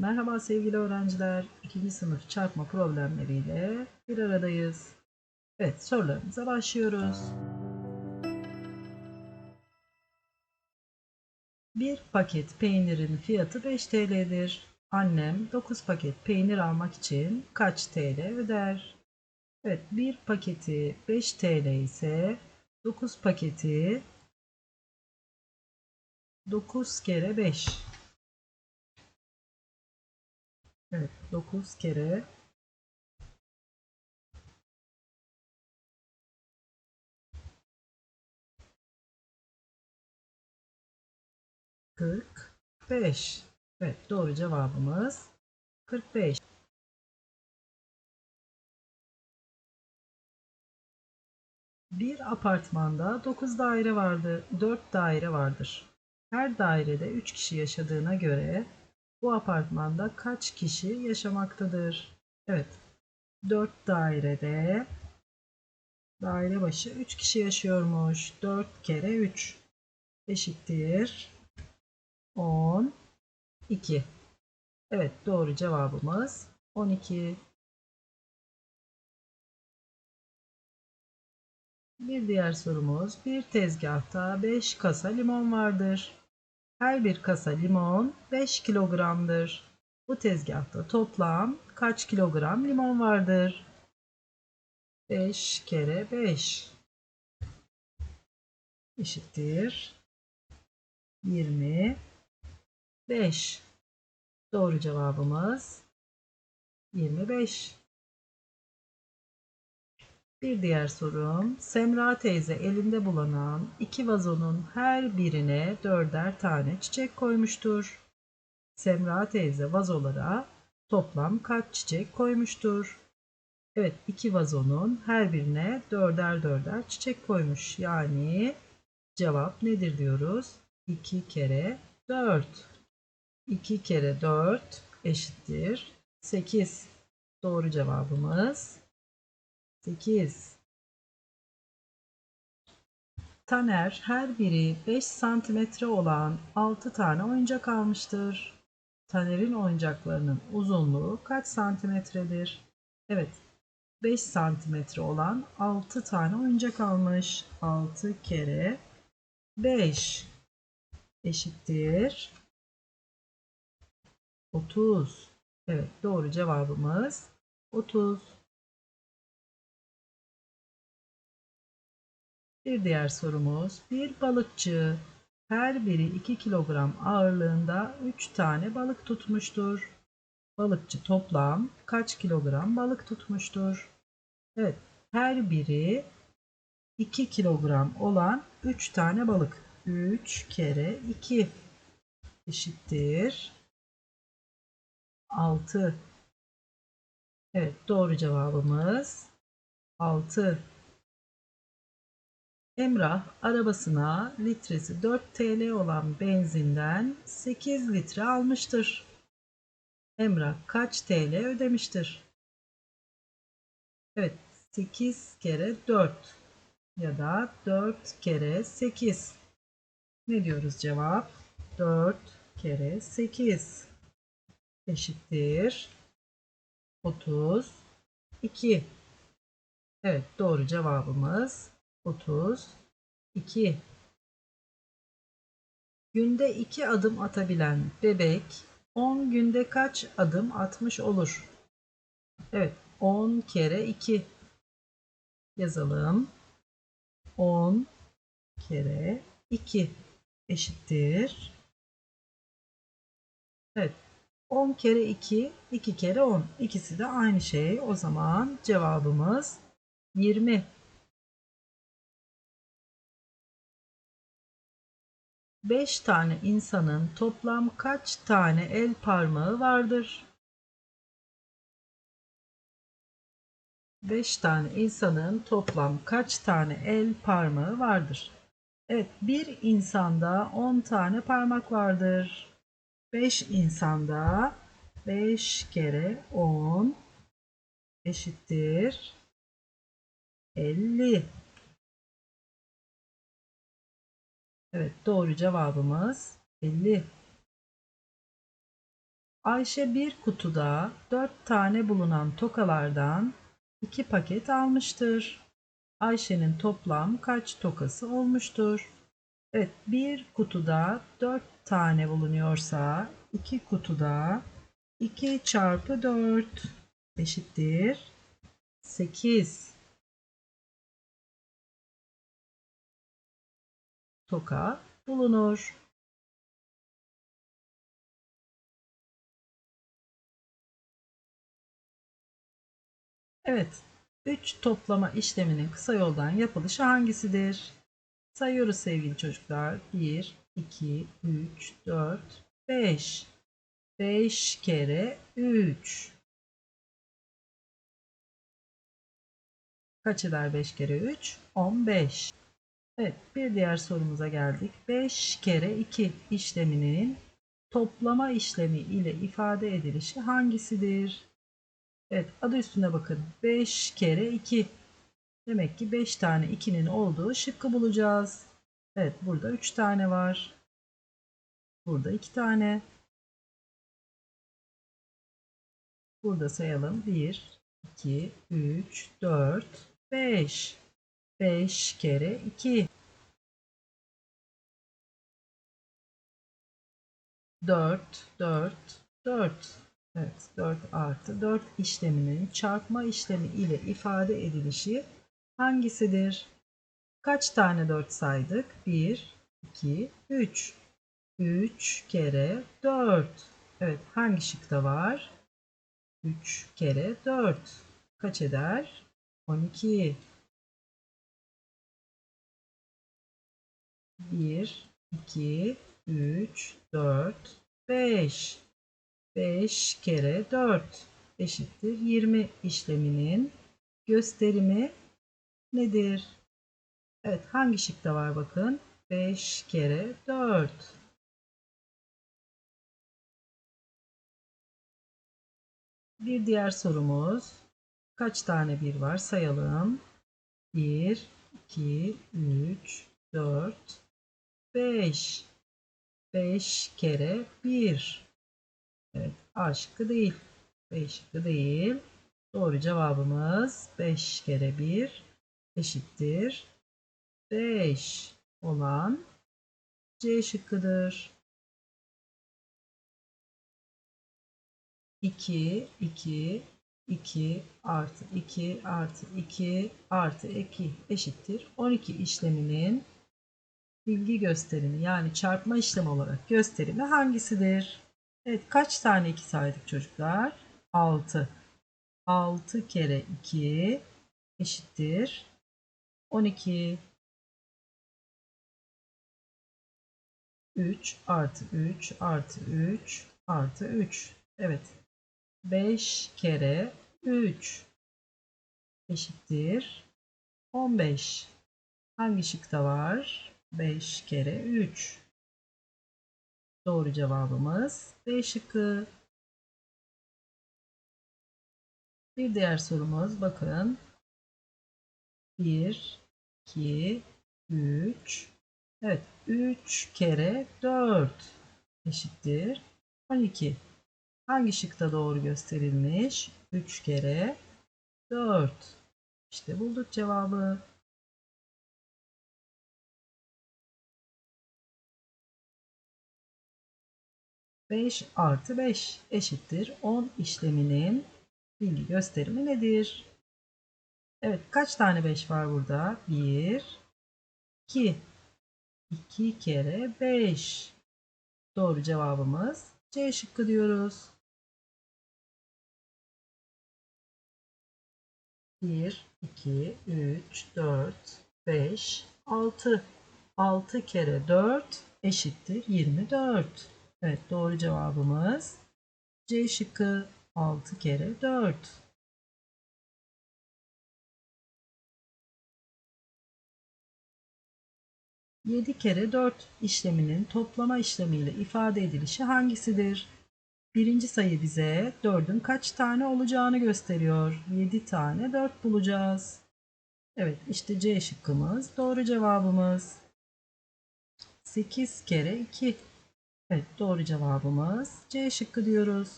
Merhaba sevgili öğrenciler. İkinci sınıf çarpma problemleriyle bir aradayız. Evet sorularımıza başlıyoruz. Bir paket peynirin fiyatı 5 TL'dir. Annem 9 paket peynir almak için kaç TL öder? Evet bir paketi 5 TL ise 9 paketi 9 kere 5 Evet 9 kere Kırk beş. Evet doğru cevabımız 45. Bir apartmanda 9 daire vardı, 4 daire vardır. Her dairede 3 kişi yaşadığına göre bu apartmanda kaç kişi yaşamaktadır? Evet. 4 dairede daire başı 3 kişi yaşıyormuş. 4 kere 3 eşittir 12. Evet doğru cevabımız 12. Bir diğer sorumuz bir tezgahta 5 kasa limon vardır. Her bir kasa limon 5 kilogramdır. Bu tezgahta toplam kaç kilogram limon vardır? 5 kere 5 eşittir 25. Doğru cevabımız 25. Bir diğer sorum. Semra teyze elinde bulunan iki vazonun her birine dörder tane çiçek koymuştur. Semra teyze vazolara toplam kaç çiçek koymuştur? Evet iki vazonun her birine dörder dörder çiçek koymuş. Yani cevap nedir diyoruz? 2 kere 4. 2 kere 4 eşittir 8. Doğru cevabımız 8. Taner her biri 5 santimetre olan 6 tane oyuncak almıştır. Taner'in oyuncaklarının uzunluğu kaç santimetredir? Evet, 5 santimetre olan 6 tane oyuncak almış. 6 kere 5 eşittir 30. Evet, doğru cevabımız 30. Bir diğer sorumuz. Bir balıkçı her biri 2 kilogram ağırlığında 3 tane balık tutmuştur. Balıkçı toplam kaç kilogram balık tutmuştur? Evet, her biri 2 kilogram olan 3 tane balık. 3 kere 2 eşittir 6. Evet, doğru cevabımız 6. Emrah arabasına litresi 4 TL olan benzinden 8 litre almıştır. Emrah kaç TL ödemiştir? Evet 8 kere 4 ya da 4 kere 8. Ne diyoruz cevap? 4 kere 8 eşittir 32. Evet doğru cevabımız 32. Günde 2 adım atabilen bebek 10 günde kaç adım atmış olur? Evet 10 kere 2 yazalım. 10 kere 2 eşittir. Evet 10 kere 2 2 kere 10 ikisi de aynı şey. O zaman cevabımız 20. 5 tane insanın toplam kaç tane el parmağı vardır? 5 tane insanın toplam kaç tane el parmağı vardır? Evet, bir insanda 10 tane parmak vardır. 5 insanda 5 kere 10 eşittir 50. Evet doğru cevabımız 50. Ayşe bir kutuda 4 tane bulunan tokalardan 2 paket almıştır. Ayşe'nin toplam kaç tokası olmuştur? Evet, bir kutuda 4 tane bulunuyorsa 2 kutuda 2 çarpı 4 eşittir 8 toka bulunur. Evet, 3 toplama işleminin kısa yoldan yapılışı hangisidir? Sayıyoruz sevgili çocuklar. 1, 2, 3, 4, 5. 5 kere 3. Kaç eder 5 kere 3? 15. Evet bir diğer sorumuza geldik. 5 kere 2 işleminin toplama işlemi ile ifade edilişi hangisidir? Evet adı üstünde bakın. 5 kere 2. Demek ki 5 tane 2'nin olduğu şıkkı bulacağız. Evet burada 3 tane var. Burada 2 tane. Burada sayalım. 1, 2, 3, 4, 5. 5 kere 2. 4, 4, 4. Evet 4 artı 4 işleminin çarpma işlemi ile ifade edilişi hangisidir? Kaç tane 4 saydık? 1, 2, 3. 3 kere 4. Evet hangi şıkta var? 3 kere 4. Kaç eder? 12. 1, 2, 3, 4, 5. 5 kere 4 eşittir 20 işleminin gösterimi nedir? Evet hangi şıkta var bakın? 5 kere 4. Bir diğer sorumuz. Kaç tane bir var sayalım. 1, 2, 3, 4, 5. 5 kere 1. Evet A şıkkı değil. B şıkkı değil. Doğru cevabımız 5 kere 1 eşittir 5 olan C şıkkıdır. 2, 2, 2 artı 2 artı 2 artı 2 eşittir. 12 işleminin bilgi gösterimi yani çarpma işlemi olarak gösterimi hangisidir? Evet kaç tane 2 saydık çocuklar? 6. 6 kere 2 eşittir 12. 3 artı 3 artı 3 artı 3. Evet. 5 kere 3 eşittir 15. Hangi şıkta var? 5 kere 3. Doğru cevabımız B şıkkı. Bir diğer sorumuz bakın. 1, 2, 3. Evet 3 kere 4 eşittir 12. Hangi şıkta doğru gösterilmiş? 3 kere 4. İşte bulduk cevabı. Beş artı 5 eşittir 10 işleminin bilgi gösterimi nedir? Evet kaç tane 5 var burada? 1, 2. 2 kere 5. Doğru cevabımız C şıkkı diyoruz. 1, 2, 3, 4, 5, 6. 6 kere 4 eşittir 24. Evet doğru cevabımız C şıkkı 6 kere 4. 7 kere 4 işleminin toplama işlemiyle ifade edilişi hangisidir? Birinci sayı bize 4'ün kaç tane olacağını gösteriyor. 7 tane 4 bulacağız. Evet işte C şıkkımız doğru cevabımız. 8 kere 2 Evet doğru cevabımız C şıkkı diyoruz.